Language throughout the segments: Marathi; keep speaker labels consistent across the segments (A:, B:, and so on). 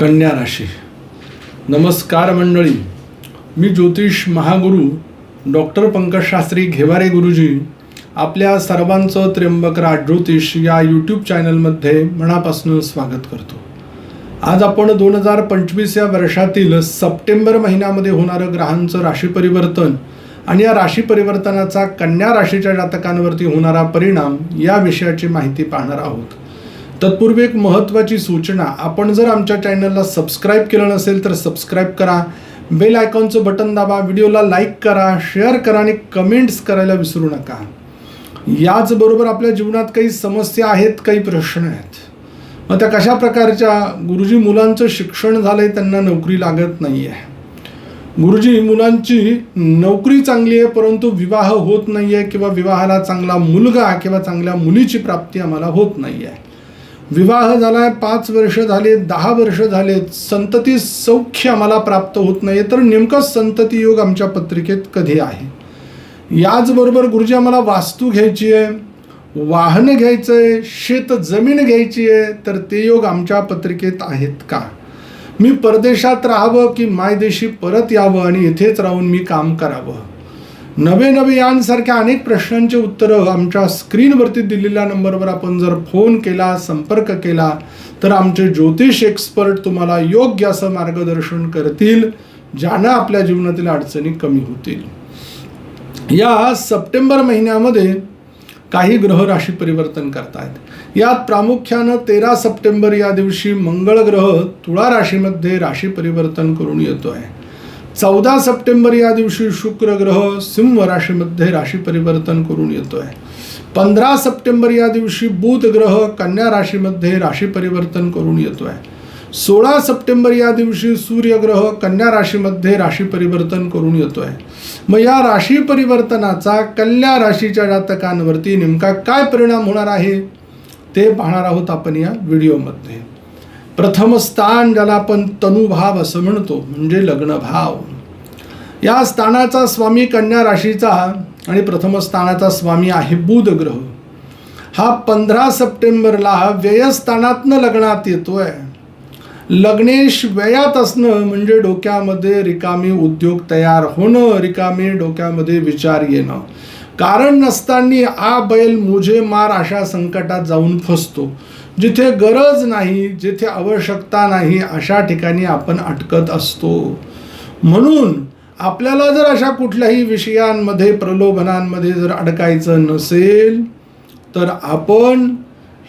A: कन्या राशी. नमस्कार मंडळी. मी ज्योतिष महागुरु डॉक्टर पंकजशास्त्री घेवारे गुरुजी आपल्या सर्वांचं त्र्यंबक राज ज्योतिष या यूट्यूब चॅनलमध्ये मनापासून स्वागत करतो. आज आपण दोन हजार पंचवीस या वर्षातील सप्टेंबर महिन्यामध्ये होणारं ग्रहांचं राशी परिवर्तन आणि या राशी परिवर्तनाचा कन्या राशीच्या जातकांवरती होणारा परिणाम या विषयाची माहिती पाहणार आहोत. तत्पूर्वी एक महत्त्वाची सूचना आपण जर आमच्या चॅनलला सबस्क्राईब केलं नसेल तर सबस्क्राईब करा बेल आयकॉनचं बटन दाबा व्हिडिओला लाईक करा शेअर करा आणि कमेंट्स करायला विसरू नका. याचबरोबर आपल्या जीवनात काही समस्या आहेत काही प्रश्न आहेत. मग त्या कशा प्रकारच्या गुरुजी मुलांचं शिक्षण झालंय त्यांना नोकरी लागत नाही आहे गुरुजी मुलांची नोकरी चांगली आहे परंतु विवाह होत नाही आहे किंवा विवाहाला चांगला मुलगा किंवा चांगल्या मुलीची प्राप्ती आम्हाला होत नाही आहे विवाह झाला आहे पाच वर्ष झाले दहा वर्ष झाले संतती सौख्य आम्हाला प्राप्त होत नाही तर नेमकं संतती योग आमच्या पत्रिकेत कधी आहे? याचबरोबर गुरुजी आम्हाला वास्तू घ्यायची आहे वाहन घ्यायचं आहे शेत जमीन घ्यायची आहे तर ते योग आमच्या पत्रिकेत आहेत का? मी परदेशात राहावं की मायदेशी परत यावं आणि इथेच राहून मी काम करावं? नवे नवे यांसारख्या अनेक प्रश्नांचे उत्तरं आमच्या स्क्रीनवरती दिलेल्या नंबरवर आपण जर फोन केला संपर्क केला तर आमचे ज्योतिष एक्सपर्ट तुम्हाला योग्य असं मार्गदर्शन करतील ज्यानं आपल्या जीवनातील अडचणी कमी होतील. या सप्टेंबर महिन्यामध्ये काही ग्रह राशी परिवर्तन करतायत. यात प्रामुख्यानं तेरा सप्टेंबर या दिवशी मंगळ ग्रह तुळा राशीमध्ये राशी परिवर्तन करून येतो आहे चौदा सप्टेंबर या दिवशी शुक्र ग्रह सिंह राशीमध्ये राशी परिवर्तन करून येतो आहे पंधरा सप्टेंबर या दिवशी बुध ग्रह कन्या राशीमध्ये राशी परिवर्तन करून येतो आहे सोळा सप्टेंबर या दिवशी सूर्यग्रह कन्या राशीमध्ये राशी परिवर्तन करून येतो आहे मग या राशी परिवर्तनाचा कन्या राशीच्या जातकांवरती नेमका काय परिणाम होणार आहे? ते पाहणार आहोत आपण या व्हिडिओमध्ये. प्रथम स्थान ज्याला आपण तनुभाव असं म्हणतो म्हणजे लग्नभाव. या स्थानाचा स्वामी कन्या राशीचा आणि प्रथम स्थानाचा स्वामी आहे बुध ग्रह. हा पंधरा सप्टेंबरला व्ययस्थानातनं लग्नात येतोय. लग्नेश व्ययात असणं म्हणजे डोक्यामध्ये रिकामी उद्योग तयार होणं रिकामी डोक्यामध्ये विचार येणं. कारण नसताना आ बैल मुझे मार अशा संकटात जाऊन फसतो. जिथे गरज नाही जिथे आवश्यकता नाही अशा ठिकाणी आपण अटकत असतो. म्हणून आपल्याला जर अशा कुठल्याही विषयांमध्ये प्रलोभनांमध्ये जर अडकायचं नसेल तर आपण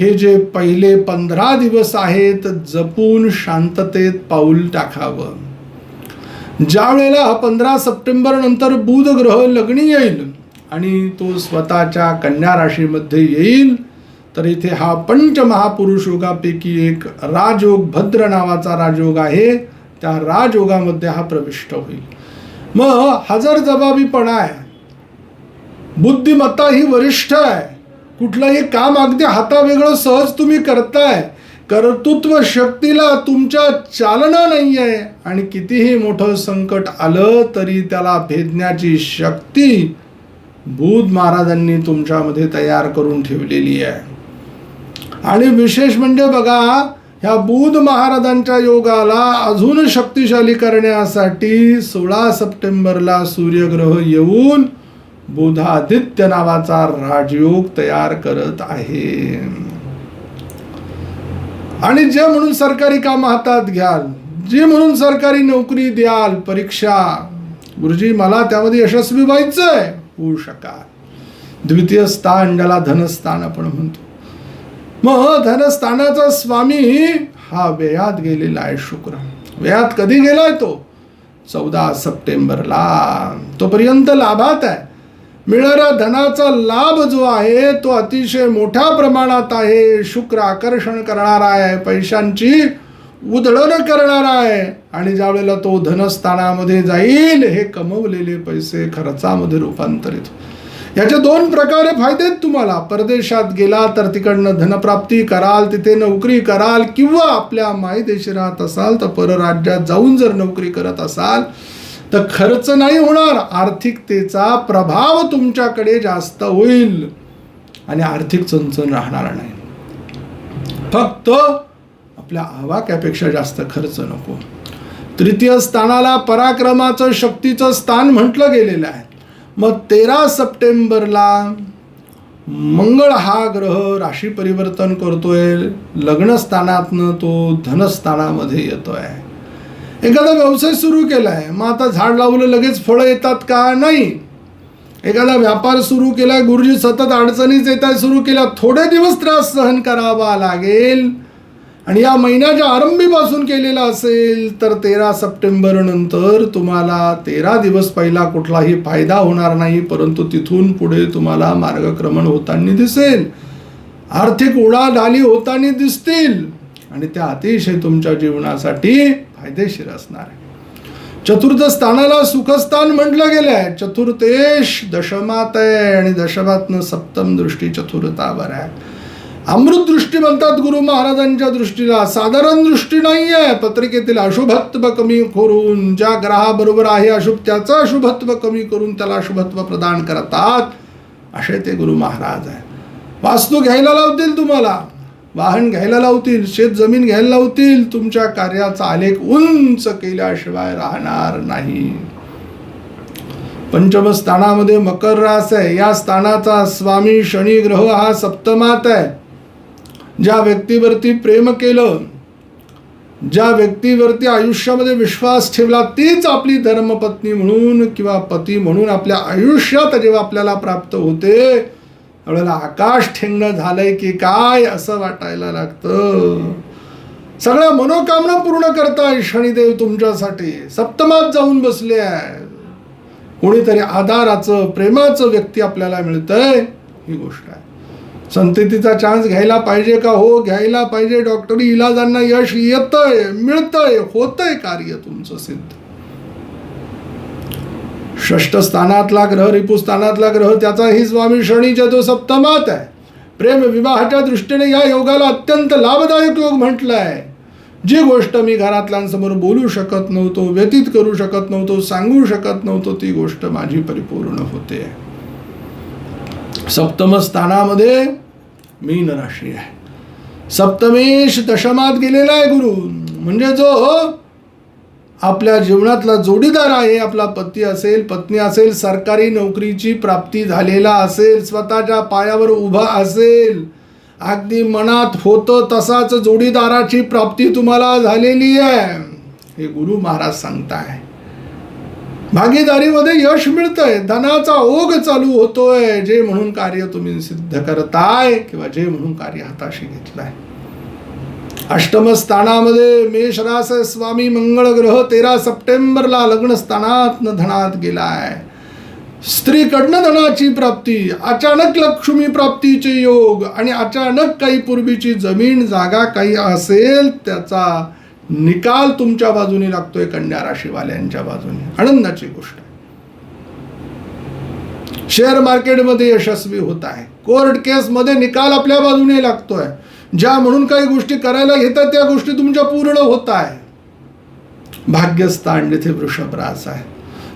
A: हे जे पहिले पंधरा दिवस आहेत जपून शांततेत पाऊल टाकावं. ज्या वेळेला पंधरा सप्टेंबर नंतर बुध ग्रह लग्नी येईल आणि तो स्वतःच्या कन्या राशीमध्ये येईल तर इथे हा पंचमहापुरुष योगापैकी एक राजयोग भद्र नावाचा राजयोग आहे. त्या राजयोगामध्ये हा प्रविष्ट होईल. मग हजर जबाबीपणा आहे. बुद्धिमत्ता ही वरिष्ठ आहे. कुठलंही काम अगदी हातावेगळं सहज तुम्ही करताय. कर्तृत्व शक्तीला तुमच्या चालना नाही आहे आणि कितीही मोठं संकट आलं तरी त्याला भेदण्याची शक्ती बुध महाराजांनी तुमच्यामध्ये तयार करून ठेवलेली आहे. आणि विशेष म्हणजे बघा ह्या बुध महाराजांच्या योगाला अजून शक्तिशाली करण्यासाठी सोळा सप्टेंबरला सूर्यग्रह येऊन बुधादित्य नावाचा राजयोग तयार करत आहे. आणि जे म्हणून सरकारी काम हातात घ्याल जे म्हणून सरकारी नोकरी द्याल परीक्षा गुरुजी मला त्यामध्ये यशस्वी व्हायचंय. होऊ शकाल. द्वितीय स्थान ज्याला धनस्थान आपण म्हणतो. मग धनस्थानाचा स्वामी हा व्ययात गेलेला आहे शुक्र. व्ययात कधी गेलाय तो? चौदा सप्टेंबरला. तोपर्यंत लाभात आहे. मिळणाऱ्या धनाचा लाभ जो आहे तो अतिशय मोठ्या प्रमाणात आहे. शुक्र आकर्षण करणार आहे. पैशांची उधळण करणार आहे. आणि ज्यावेळेला तो धनस्थानामध्ये जाईल हे कमवलेले पैसे खर्चामध्ये रूपांतरित. याचे दोन प्रकारे फायदे आहेत तुम्हाला. परदेशात गेला तर तिकडनं धनप्राप्ती कराल तिथे नोकरी कराल किंवा आपल्या मायदेशी राहत असाल तर परराज्यात जाऊन जर नोकरी करत असाल तर खर्च नाही होणार. आर्थिकतेचा प्रभाव तुमच्याकडे जास्त होईल. आणि आर्थिक चणचण राहणार नाही. फक्त आपल्या आवाक्यापेक्षा जास्त खर्च नको. तृतीय स्थानाला पराक्रमाचं शक्तीचं स्थान म्हटलं गेलेलं आहे. मग तेरा सप्टेंबरला मंगळ हा ग्रह राशी परिवर्तन करतोय. लग्नस्थानातनं तो धनस्थानामध्ये येतो आहे एखादा व्यवसाय सुरू केला आहे मग आता झाड लावलं लगेच फळं येतात का? नाही. एखादा व्यापार सुरू केला गुरुजी सतत अडचणीच येत आहे सुरू केला थोडे दिवस त्रास सहन करावा लागेल. आणि या महिन्याच्या आरंभीपासून केलेला असेल तर तेरा सप्टेंबर नंतर तुम्हाला तेरा दिवस पहिला कुठलाही फायदा होणार नाही परंतु तिथून पुढे तुम्हाला मार्गक्रमण होताना दिसेल. आर्थिक उडाढाली होताना दिसतील. आणि त्या अतिशय तुमच्या जीवनासाठी फायदेशीर असणार आहे. चतुर्थ स्थानाला सुखस्थान म्हटलं गेलं आहे चतुर्थेश दशमात आहे आणि दशमातनं सप्तम दृष्टी चतुर्थावर आहे. अमृत दृष्टी म्हणतात गुरु महाराजांच्या दृष्टीला. साधारण दृष्टी नाही आहे पत्रिकेतील अशुभत्व कमी करून ज्या ग्रहाबरोबर आहे अशुभ त्याचं अशुभत्व कमी करून त्याला अशुभत्व प्रदान करतात. असे ते गुरु महाराज आहे वास्तू घ्यायला लावतील तुम्हाला. वाहन घ्यायला लावतील शेत जमीन घ्यायला लावतील. तुमच्या कार्याचा आलेख उंच केल्याशिवाय राहणार नाही. पंचम स्थानामध्ये मकर रास आहे. या स्थानाचा स्वामी शनी ग्रह हा सप्तमात आहे. ज्या व्यक्तीवरती प्रेम केलं ज्या व्यक्तीवरती आयुष्यामध्ये विश्वास ठेवला तीच आपली धर्मपत्नी म्हणून किंवा पती म्हणून आपल्या आयुष्यात जेव्हा आपल्याला प्राप्त होते त्यावेळेला आकाश ठेंगणं झालंय की काय असं वाटायला लागतं. सगळ्या मनोकामना पूर्ण करताय शनिदेव तुमच्यासाठी. सप्तमात जाऊन बसले आहे कोणीतरी आधाराचं प्रेमाचं व्यक्ती आपल्याला मिळतंय ही गोष्ट आहे. संततीचा चान्स घ्यायला पाहिजे का? हो घ्यायला पाहिजे. डॉक्टरी इलाजांना यश येतंय मिळतंय होतंय कार्य तुमचं सिद्ध. षष्ठ स्थानातला ग्रह रिपू स्थानातला ग्रह त्याचाही स्वामी शनीच्या तो सप्तमात आहे. प्रेम विवाहाच्या दृष्टीने या योगाला अत्यंत लाभदायक योग म्हटलाय. जी गोष्ट मी घरातल्यांसमोर बोलू शकत नव्हतो व्यतीत करू शकत नव्हतो सांगू शकत नव्हतो ती गोष्ट माझी परिपूर्ण होते. सप्तम स्थानामध्ये मीन राशी आहे. सप्तमेश दशमात गेलेला आहे गुरु. म्हणजे जो आपल्या जीवनातला जोडीदार आहे आपला पती असेल पत्नी असेल सरकारी नोकरीची प्राप्ती झालेला असेल स्वतःच्या पायावर उभा असेल अगदी मनात होतं तसाच जोडीदाराची प्राप्ती तुम्हाला झालेली आहे. हे गुरु महाराज सांगताय. भागीदारीमध्ये यश मिळतंय. धनाचा ओघ चालू होतोय. जे म्हणून कार्य तुम्ही सिद्ध करताय किंवा जे म्हणून कार्य हाताशी घेतलाय. अष्टम स्थानामध्ये मेष स्वामी मंगळ ग्रह तेरा सप्टेंबरला लग्न स्थानात धनात गेलाय. स्त्रीकडनं धनाची प्राप्ती अचानक लक्ष्मी प्राप्तीचे योग आणि अचानक काही पूर्वीची जमीन जागा काही असेल त्याचा निकाल तुमच्या बाजूने लागतोय कन्या राशीवाल्यांच्या बाजूने. आनंदाची गोष्ट. आहे शेअर मार्केटमध्ये यशस्वी होत आहे. कोर्ट केसमध्ये निकाल आपल्या बाजूने लागतोय. ज्या म्हणून काही गोष्टी करायला घेतात त्या गोष्टी तुमच्या पूर्ण होत आहे. भाग्यस्थान जिथे वृषभ रास आहे.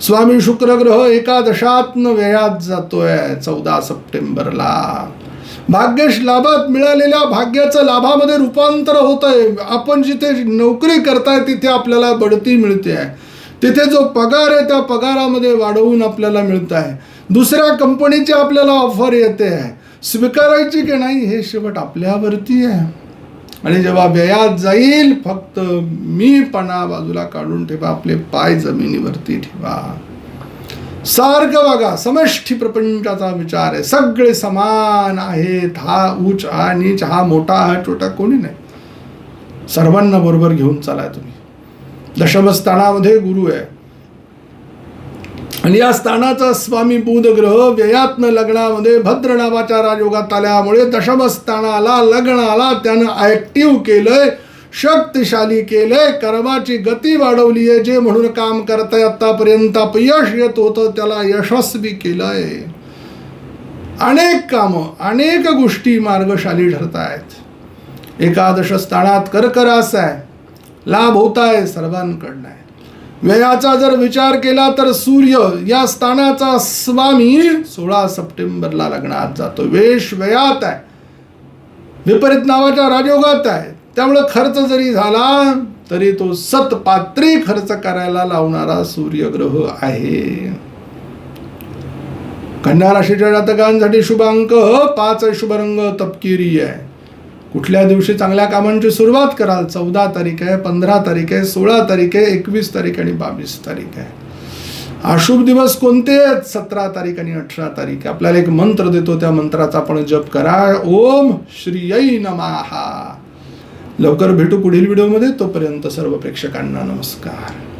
A: स्वामी शुक्र ग्रह एकादशातनं वेळात जातोय चौदा सप्टेंबरला. भाग्यश लाभात मिळालेल्या भाग्याचं लाभामध्ये रूपांतर होत आहे आपण जिथे नोकरी करताय तिथे आपल्याला बढती मिळते. आहे तिथे जो पगार आहे त्या पगारामध्ये वाढवून आपल्याला मिळत आहे दुसऱ्या कंपनीची आपल्याला ऑफर येते. आहे स्वीकारायची की नाही हे शेवट आपल्यावरती आहे. आणि जेव्हा व्ययात जाईल फक्त मीपणा बाजूला काढून ठेवा. आपले पाय जमिनीवरती ठेवा. सारखं बघा समष्टी प्रपंचाचा विचार आहे. सगळे समान आहेत. हा उच हा नीच हा मोठा हा छोटा कोणी नाही. सर्वांना बरोबर घेऊन चालाय तुम्ही. दशमस्थानामध्ये गुरु आहे. आणि या स्थानाचा स्वामी बुध ग्रह व्ययात्न लग्नामध्ये भद्र नावाच्या राजयोगात आल्यामुळे दशमस्थानाला लग्नाला त्यानं ऍक्टिव्ह केलंय. शक्तिशाली केले कर्माची गती वाढवली आहे. जे म्हणून काम करताय आतापर्यंत अपयश येत होतं त्याला यशस्वी केलंय. अनेक कामं अनेक गोष्टी मार्गशाली ठरत आहेत एकादश स्थानात कर्करास आहे. लाभ होत आहे सर्वांकडनं. आहे व्ययाचा जर विचार केला तर सूर्य या स्थानाचा स्वामी सोळा सप्टेंबरला लग्नात जातो. वेश व्ययात आहे. विपरीत नावाच्या राजयोगात आहे. त्यामुळं खर्च जरी झाला तरी तो सतपात्री खर्च करायला लावणारा सूर्यग्रह आहे. कन्या राशीच्या जातकांसाठी शुभ अंक पाच शुभ रंग तपकिरी आहे. कुठल्या दिवशी चांगल्या कामांची सुरुवात कराल? चौदा तारीख आहे पंधरा तारीख आहे सोळा तारीख आहे एकवीस तारीख आणि बावीस तारीख आहे. अशुभ दिवस कोणते आहेत? सतरा तारीख आणि अठरा तारीख. आपल्याला एक मंत्र देतो त्या मंत्राचा आपण जप करा. ओम श्रीय नमाहा लवकर भेटू पुढील व्हिडिओमध्ये. तोपर्यंत सर्व प्रेक्षकांना नमस्कार.